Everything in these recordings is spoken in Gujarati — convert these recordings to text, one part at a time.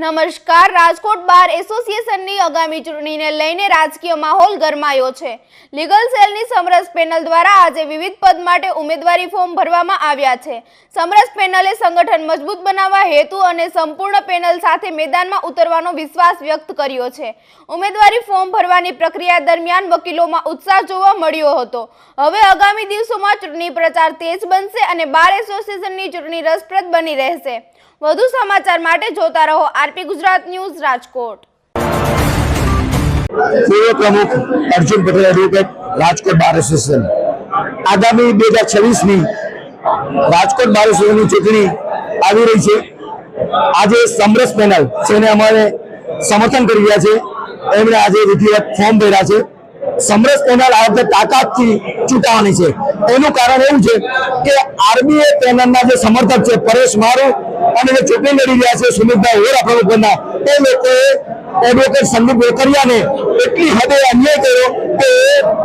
નમસ્કાર, રાજકોટ બાર એસોસિએશનની આગામી ચૂંટણીને લઈને રાજકીય માહોલ ગરમાયો છે. લીગલ સેલની સમરસ પેનલ દ્વારા આજે વિવિધ પદ માટે ઉમેદવારી ફોર્મ ભરવામાં આવ્યા છે. સમરસ પેનલે સંગઠન મજબૂત બનાવવા હેતુ અને સંપૂર્ણ પેનલ સાથે મેદાનમાં ઉતરવાનો વિશ્વાસ વ્યક્ત કર્યો છે. ઉમેદવારી ફોર્મ ભરવાની પ્રક્રિયા દરમિયાન વકીલોમાં ઉત્સાહ જોવા મળ્યો હતો. હવે આગામી દિવસોમાં ચૂંટણી પ્રચાર તેજ બનશે અને બાર એસોસિએશનની ચૂંટણી રસપ્રદ બની રહેશે. વધુ સમાચાર માટે જોતા રહો આરપી ગુજરાત ન્યૂઝ રાજકોટ. પૂર્વ પ્રમુખ Arjun Patel advocate Rajkot bar association આગામી બે હજાર છવ્વીસની રાજકોટ બાર એસોસિએશનની ચૂંટણી આવી રહી છે. આજે સમરસ પેનલ જેને અમારે સમર્થન કરી રહ્યા છે. એમણે આજે વિધિવત ફોર્મ ભર્યા છે. સમરસ પેનલ આ વખતે તાકાતથી ચૂંટાવાની છે. એનું કારણ એવું છે કે આરબીઆઈ પેનલના જે સમર્થક છે, પરેશ મારુ અને જે ચૂંટણી લડી રહ્યા છે સુમિતભાઈ હોરા પ્રમુખના એ લોકોએ એડવોકેટ સંદીપ વેકરિયાને એટલી હદે અન્યાય કર્યો કે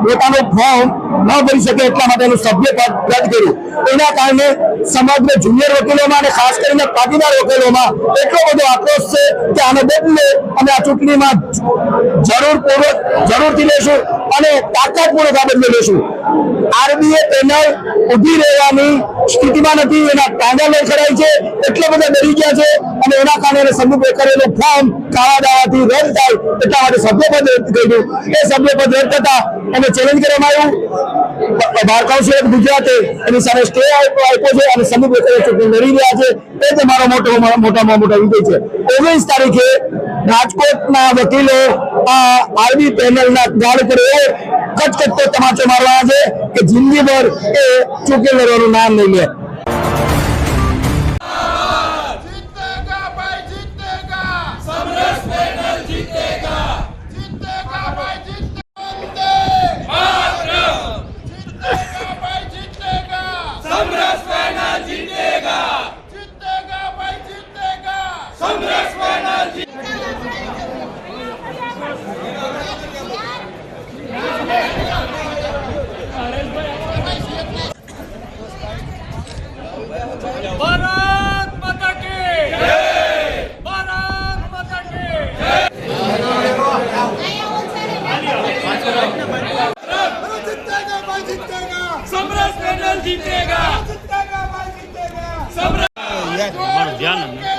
પોતાનું ફોર્મ ન ભરી શકે એટલા માટેનું સભ્યપદ રદ કર્યું. એના કારણે સમગ્ર જુનિયર વકીલોમાં અને ખાસ કરીને પાટીદાર વકીલોમાં એટલો બધો આક્રોશ છે કે આને બદલે અમે આ ચૂંટણીમાં જરૂરપૂર્વક જરૂરથી લેશું અને તાકાતપૂર્વક આ બદલે લેશું આરબીએ પેનલ ઊભી રહેવાની સ્થિતિમાં નથી, એના ટાંગા લઈ છે, એટલા બધા ડરી ગયા છે અને એના કારણે સંદીપ વેકરિયાનું ફોર્મ કાળા દાવાથી રદ થાય એટલા માટે સભ્યપદ રદ કર્યું. એ સભ્યપદ રદ થતા અમે ચેલેન્જ કરવામાં આવ્યું. બાર કાઉન્સિલ ગુજરાતે એની સામે સ્ટે રહ્યા છે. એ જ મોટો મોટામાં મોટો વિજય ઓગણીસ તારીખે રાજકોટના વકીલો, આ આરબી પેનલના ગાળ ઉપર એવો કચકચતો તમાચો મારવાના છે કે જિંદગીભર એ લડવાનું નામ નહીં લે. જીતેગા જીતેગા જીતેગા સમરા યાર મારું ધ્યાન નથી